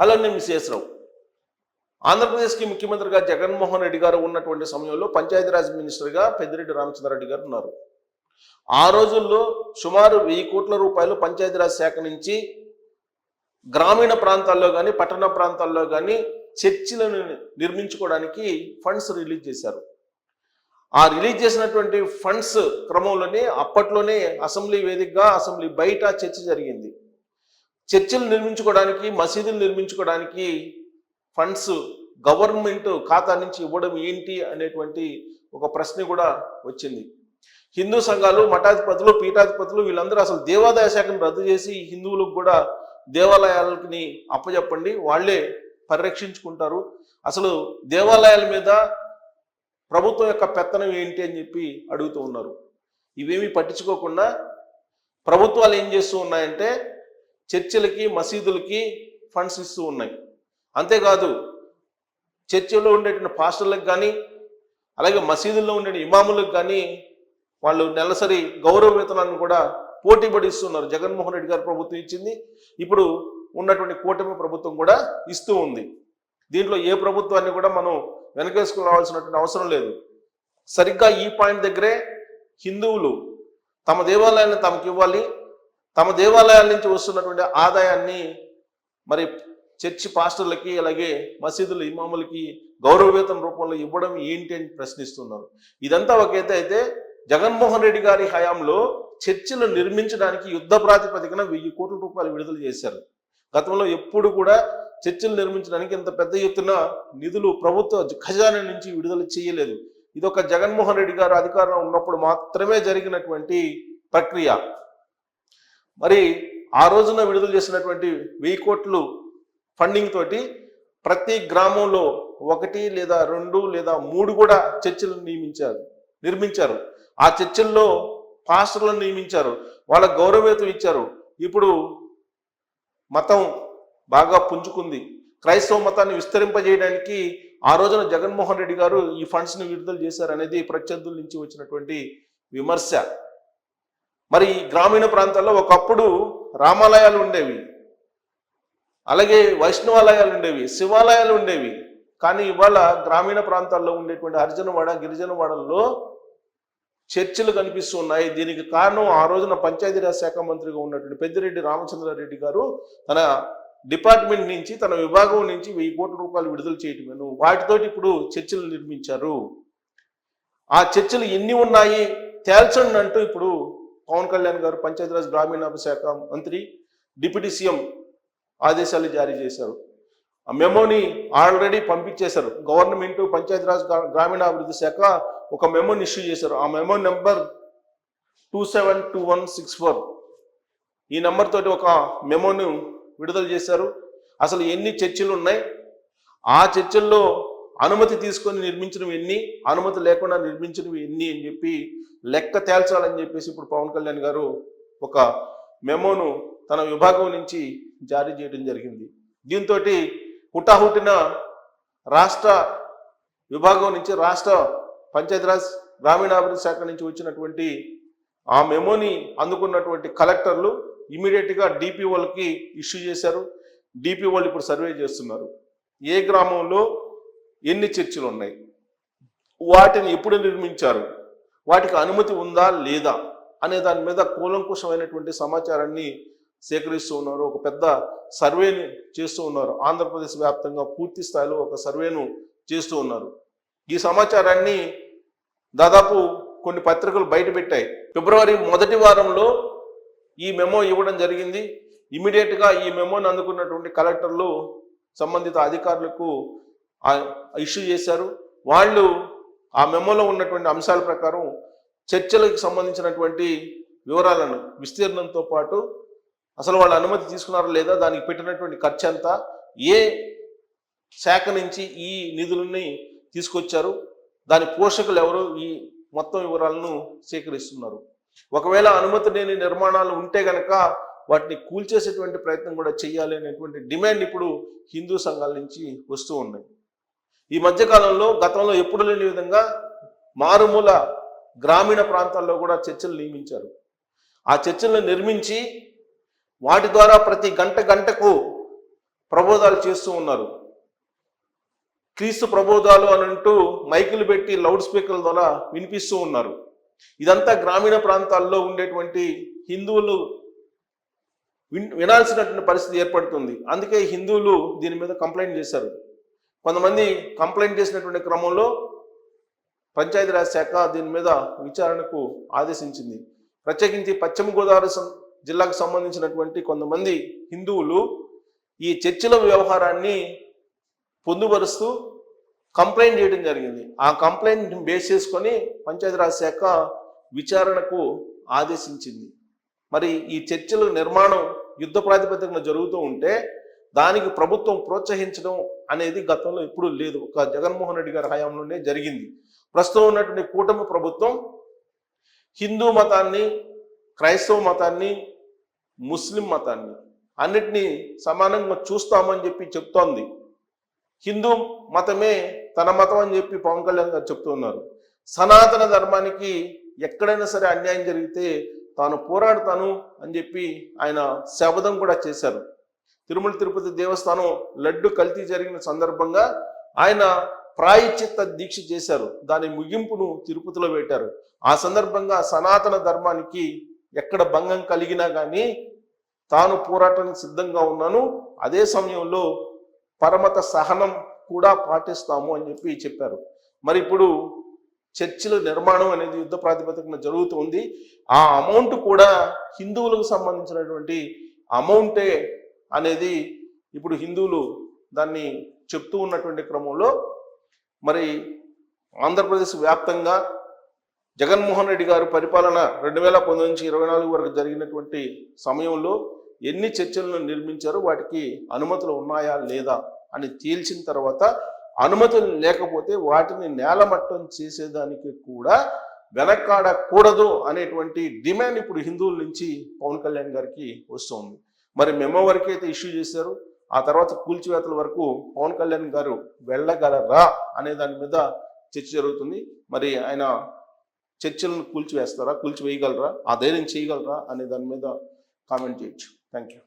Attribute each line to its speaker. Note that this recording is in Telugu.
Speaker 1: హలో నేను విశేషరావు ఆంధ్రప్రదేశ్కి ముఖ్యమంత్రిగా జగన్మోహన్ రెడ్డి గారు ఉన్నటువంటి సమయంలో పంచాయతీరాజ్ మినిస్టర్గా పెద్దిరెడ్డి రామచంద్రారెడ్డి గారు ఉన్నారు. ఆ రోజుల్లో సుమారు వెయ్యి కోట్ల రూపాయలు పంచాయతీరాజ్ శాఖ నుంచి గ్రామీణ ప్రాంతాల్లో కానీ పట్టణ ప్రాంతాల్లో కానీ చర్చిలను నిర్మించుకోవడానికి ఫండ్స్ రిలీజ్ చేశారు. ఆ రిలీజ్ చేసినటువంటి ఫండ్స్ క్రమంలోనే అప్పట్లోనే అసెంబ్లీ వేదికగా అసెంబ్లీ బయట చర్చ జరిగింది. చర్చిలు నిర్మించుకోవడానికి మసీదులు నిర్మించుకోవడానికి ఫండ్స్ గవర్నమెంట్ ఖాతా నుంచి ఇవ్వడం ఏంటి అనేటువంటి ఒక ప్రశ్న కూడా వచ్చింది. హిందూ సంఘాలు మఠాధిపతులు పీఠాధిపతులు వీళ్ళందరూ అసలు దేవాదాయ శాఖను రద్దు చేసి హిందువులకు కూడా దేవాలయాలని అప్పచెప్పండి వాళ్ళే పరిరక్షించుకుంటారు. అసలు దేవాలయాల మీద ప్రభుత్వం యొక్క పెత్తనం ఏంటి అని చెప్పి అడుగుతూ ఉన్నారు. ఇవేమీ పట్టించుకోకుండా ప్రభుత్వాలు ఏం చేస్తూ ఉన్నాయంటే చర్చిలకి మసీదులకి ఫండ్స్ ఇస్తూ ఉన్నాయి. అంతేకాదు చర్చిలో ఉండేటువంటి పాస్టర్లకు కానీ అలాగే మసీదుల్లో ఉండే ఇమాములకు కానీ వాళ్ళు నెలసరి గౌరవ వేతనాన్ని కూడా పోటీ పడిస్తున్నారు. జగన్మోహన్ రెడ్డి గారు ప్రభుత్వం ఇచ్చింది. ఇప్పుడు ఉన్నటువంటి కూటమి ప్రభుత్వం కూడా ఇస్తూ ఉంది. దీంట్లో ఏ ప్రభుత్వాన్ని కూడా మనం వెనకేసుకుని రావాల్సినటువంటి అవసరం లేదు. సరిగ్గా ఈ పాయింట్ దగ్గరే హిందువులు తమ దేవాలయాన్ని తమకు ఇవ్వాలి తమ దేవాలయాల నుంచి వస్తున్నటువంటి ఆదాయాన్ని మరి చర్చి పాస్టర్లకి అలాగే మసీదుల ఇమాములకి గౌరవవేతన రూపంలో ఇవ్వడం ఏంటి అని ప్రశ్నిస్తున్నారు. ఇదంతా ఒక అయితే జగన్మోహన్ రెడ్డి గారి హయాంలో చర్చిలు నిర్మించడానికి యుద్ధ ప్రాతిపదికన వెయ్యి కోట్ల రూపాయలు విడుదల చేశారు. గతంలో ఎప్పుడు కూడా చర్చిలు నిర్మించడానికి ఇంత పెద్ద ఎత్తున నిధులు ప్రభుత్వ ఖజానా నుంచి విడుదల చేయలేదు. ఇది ఒక జగన్మోహన్ రెడ్డి గారు అధికారంలో ఉన్నప్పుడు మాత్రమే జరిగినటువంటి ప్రక్రియ. మరి ఆ రోజున విడుదల చేసినటువంటి వెయ్యి కోట్లు ఫండింగ్ తోటి ప్రతి గ్రామంలో ఒకటి లేదా రెండు లేదా మూడు కూడా చర్చిలు నియమించారు నిర్మించారు. ఆ చర్చిల్లో పాస్టర్లను నియమించారు వాళ్ళ గౌరవేతం ఇచ్చారు. ఇప్పుడు మతం బాగా పుంజుకుంది. క్రైస్తవ మతాన్ని విస్తరింపజేయడానికి ఆ రోజున జగన్మోహన్ రెడ్డి గారు ఈ ఫండ్స్ని విడుదల చేశారనేది ప్రత్యర్థుల నుంచి వచ్చినటువంటి విమర్శ. మరి ఈ గ్రామీణ ప్రాంతాల్లో ఒకప్పుడు రామాలయాలు ఉండేవి. అలాగే వైష్ణవాలయాలు ఉండేవి శివాలయాలు ఉండేవి. కానీ ఇవాళ గ్రామీణ ప్రాంతాల్లో ఉండేటువంటి హరిజనవాడ గిరిజనవాడల్లో చర్చిలు కనిపిస్తున్నాయి దీనికి కారణం ఆ రోజున పంచాయతీరాజ్ శాఖ మంత్రిగా ఉన్నటువంటి పెద్దిరెడ్డి రామచంద్రారెడ్డి గారు తన డిపార్ట్మెంట్ నుంచి తన విభాగం నుంచి వెయ్యి కోట్ల రూపాయలు విడుదల చేయటమేను. వాటితోటి ఇప్పుడు చర్చిలు నిర్మించారు. ఆ చర్చిలు ఎన్ని ఉన్నాయి? తేల్చండి అంటూ ఇప్పుడు పవన్ కళ్యాణ్ గారు పంచాయతీరాజ్ గ్రామీణాభివృద్ధి శాఖ మంత్రి డిప్యూటీ సీఎం ఆదేశాలు జారీ చేశారు. ఆ మెమోని ఆల్రెడీ పంపించేశారు. గవర్నమెంట్ పంచాయతీరాజ్ గ్రా- గ్రామీణాభివృద్ధి శాఖ ఒక మెమోని ఇష్యూ చేశారు. ఆ memo number two seven two one six four. ఈ నెంబర్ తోటి ఒక మెమోను విడుదల చేశారు. అసలు ఎన్ని చర్చిలు ఉన్నాయి? ఆ చర్చిల్లో అనుమతి తీసుకొని నిర్మించినవి ఎన్ని అనుమతి లేకుండా నిర్మించినవి ఎన్ని అని చెప్పి లెక్క తేల్చాలని చెప్పేసి ఇప్పుడు పవన్ కళ్యాణ్ గారు ఒక మెమోను తన విభాగం నుంచి జారీ చేయడం జరిగింది. దీంతో హుటాహుటిన రాష్ట్ర విభాగం నుంచి రాష్ట్ర పంచాయతీరాజ్ గ్రామీణాభివృద్ధి శాఖ నుంచి వచ్చినటువంటి ఆ మెమోని అందుకున్నటువంటి కలెక్టర్లు ఇమీడియట్గా డిపిఓలకి ఇష్యూ చేశారు. డిపిఓలు ఇప్పుడు సర్వే చేస్తున్నారు. ఏ గ్రామంలో ఎన్ని చర్చిలు ఉన్నాయి వాటిని ఎప్పుడు నిర్మించారు? వాటికి అనుమతి ఉందా లేదా? అనే దాని మీద కూలంకుషమైనటువంటి సమాచారాన్ని సేకరిస్తూ ఉన్నారు. ఒక పెద్ద సర్వేని చేస్తూ ఉన్నారు. ఆంధ్రప్రదేశ్ వ్యాప్తంగా పూర్తి స్థాయిలో ఒక సర్వేను చేస్తూ ఉన్నారు. ఈ సమాచారాన్ని దాదాపు కొన్ని పత్రికలు బయటపెట్టాయి ఫిబ్రవరి మొదటి వారంలో ఈ మెమో ఇవ్వడం జరిగింది. ఇమీడియట్గా ఈ మెమోని అందుకున్నటువంటి కలెక్టర్లు సంబంధిత అధికారులకు ఇష్యూ చేశారు. వాళ్ళు ఆ మెమోలో ఉన్నటువంటి అంశాల ప్రకారం చర్చలకు సంబంధించినటువంటి వివరాలను విస్తీర్ణంతో పాటు అసలు వాళ్ళు అనుమతి తీసుకున్నారా లేదా దానికి పెట్టినటువంటి ఖర్చు ఎంత ఏ శాఖ నుంచి ఈ నిధులని తీసుకొచ్చారు దాని పోషకులు ఎవరు ఈ మొత్తం వివరాలను సేకరిస్తున్నారు. ఒకవేళ అనుమతి లేని నిర్మాణాలు ఉంటే గనక వాటిని కూల్చేసేటువంటి ప్రయత్నం కూడా చేయాలి అనేటువంటి డిమాండ్ ఇప్పుడు హిందూ సంఘాల నుంచి వస్తూ ఉన్నాయి ఈ మధ్యకాలంలో గతంలో ఎప్పుడు లేని విధంగా మారుమూల గ్రామీణ ప్రాంతాల్లో కూడా చర్చలు నియమించారు. ఆ చర్చలను నిర్మించి వాటి ద్వారా ప్రతి గంట గంటకు ప్రబోధాలు చేస్తూ ఉన్నారు. క్రీస్తు ప్రబోధాలు అని అంటూ మైకులు పెట్టి లౌడ్ స్పీకర్ల ద్వారా వినిపిస్తూ ఉన్నారు. ఇదంతా గ్రామీణ ప్రాంతాల్లో ఉండేటువంటి హిందువులు విన్ వినాల్సినటువంటి పరిస్థితి ఏర్పడుతుంది. అందుకే హిందువులు దీని మీద కంప్లైంట్ చేశారు. కొంతమంది కంప్లైంట్ చేసినటువంటి క్రమంలో పంచాయతీరాజ్ శాఖ దీని మీద విచారణకు ఆదేశించింది. ప్రత్యేకించి పశ్చిమ గోదావరి సం- జిల్లాకు సంబంధించినటువంటి కొంతమంది హిందువులు ఈ చర్చిల వ్యవహారాన్ని పొందుపరుస్తూ కంప్లైంట్ చేయడం జరిగింది. ఆ కంప్లైంట్ బేస్ చేసుకొని పంచాయతీరాజ్ శాఖ విచారణకు ఆదేశించింది. మరి ఈ చర్చిల నిర్మాణం యుద్ధ ప్రాతిపదికన జరుగుతూ ఉంటే దానికి ప్రభుత్వం ప్రోత్సహించడం అనేది గతంలో ఎప్పుడూ లేదు. ఒక జగన్మోహన్ రెడ్డి గారి హయాంలోనే జరిగింది. ప్రస్తుతం ఉన్నటువంటి కూటమి ప్రభుత్వం హిందూ మతాన్ని క్రైస్తవ మతాన్ని ముస్లిం మతాన్ని అన్నిటినీ సమానంగా చూస్తామని చెప్పి చెప్తోంది. హిందూ మతమే తన మతం అని చెప్పి పవన్ కళ్యాణ్ గారు చెప్తున్నారు సనాతన ధర్మానికి ఎక్కడైనా సరే అన్యాయం జరిగితే తాను పోరాడతాను అని చెప్పి ఆయన శపథం కూడా చేశారు. తిరుమల తిరుపతి దేవస్థానం లడ్డు కల్తీ జరిగిన సందర్భంగా ఆయన ప్రాయచిత్త దీక్ష చేశారు. దాని ముగింపును తిరుపతిలో పెట్టారు ఆ సందర్భంగా సనాతన ధర్మానికి ఎక్కడ భంగం కలిగినా కానీ తాను పోరాటానికి సిద్ధంగా ఉన్నాను. అదే సమయంలో పరమత సహనం కూడా పాటిస్తాము అని చెప్పి చెప్పారు. మరి ఇప్పుడు చర్చిల నిర్మాణం అనేది యుద్ధ ప్రాతిపదికన జరుగుతుంది ఆ అమౌంట్ కూడా హిందువులకు సంబంధించినటువంటి అమౌంటే అనేది ఇప్పుడు హిందువులు దాన్ని చెప్తూ ఉన్నటువంటి క్రమంలో మరి ఆంధ్రప్రదేశ్ వ్యాప్తంగా జగన్మోహన్ రెడ్డి గారు పరిపాలన రెండు వేల పంతొమ్మిది నుంచి ఇరవై నాలుగు వరకు జరిగినటువంటి సమయంలో ఎన్ని చర్చలను నిర్మించారో వాటికి అనుమతులు ఉన్నాయా లేదా అని తేల్చిన తర్వాత అనుమతులు లేకపోతే వాటిని నేలమట్టం చేసేదానికి కూడా వెనకాడకూడదు అనేటువంటి డిమాండ్ ఇప్పుడు హిందువుల నుంచి పవన్ కళ్యాణ్ గారికి వస్తుంది. మరి మెమో వరకు అయితే ఇష్యూ చేశారు ఆ తర్వాత కూల్చివేతల వరకు పవన్ కళ్యాణ్ గారు వెళ్ళగలరా అనే దాని మీద చర్చ జరుగుతుంది. మరి ఆయన చర్చలను కూల్చివేస్తారా కూల్చివేయగలరా ఆ ధైర్యం చేయగలరా అనే దాని మీద కామెంట్ చేయొచ్చు. Thank you